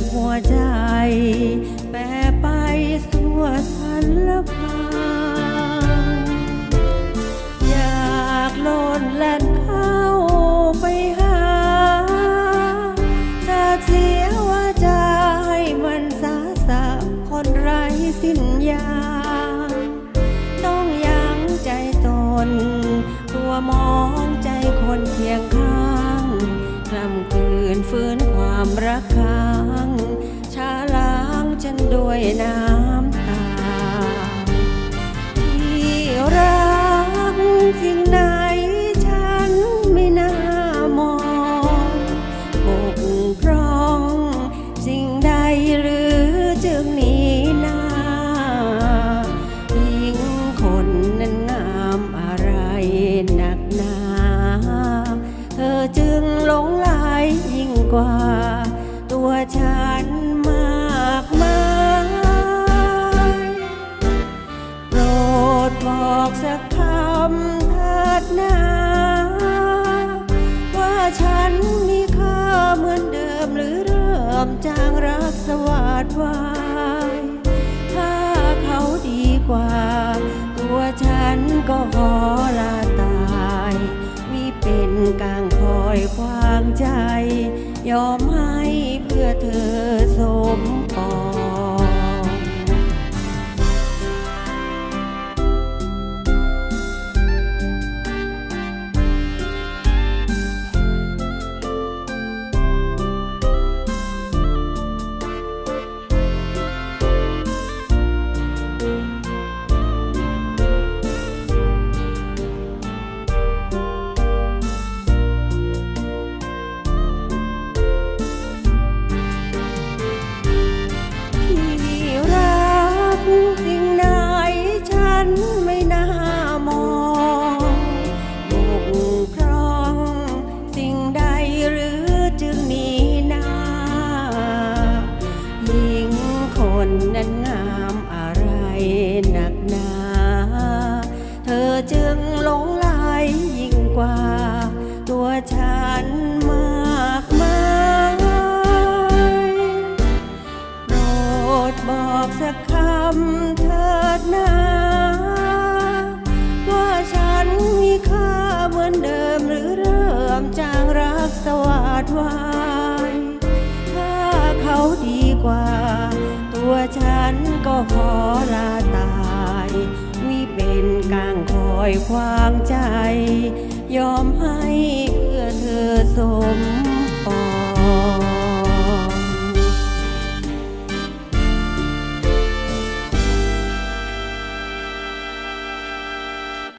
บหัวใจ แปรไปสั่วสันละพาอยากโลนแล่นเข้าไปหาจะเสียว่าจให้มันสาสะคนไร้สิ้นยา ต้องยั้งใจตนตัวมองใจคนเคียงข้างกล้ำคืนฟื้นความรักคา ฉันด้วยน้ำตา ที่รักสิ่งไหนฉันไม่น่ามองบกพร่อง สิ่งใดหรือจึงหนีหน้ายิ่งคนนั้นงามอะไรหนักหนา เธอจึงหลงไหลยิ่งกว่าตัวฉัน คำเถิดนาว่าฉันมีค่าเหมือนเดิมหรือเริ่มจางรักสวาดวายถ้าเขาดีกว่า ตัวฉันก็ขอลาตายมีเป็นกลางคอยควางใจ ยอมให้เพื่อเธอามอะไรหนักหนา เธอจึงหลงไหลยิ่งกว่า ตัวฉันมากมายโปรดบอกสักคำเถิดนา นก็ขอลาตายมีเป็นกลางคอยควางใจ ยอมให้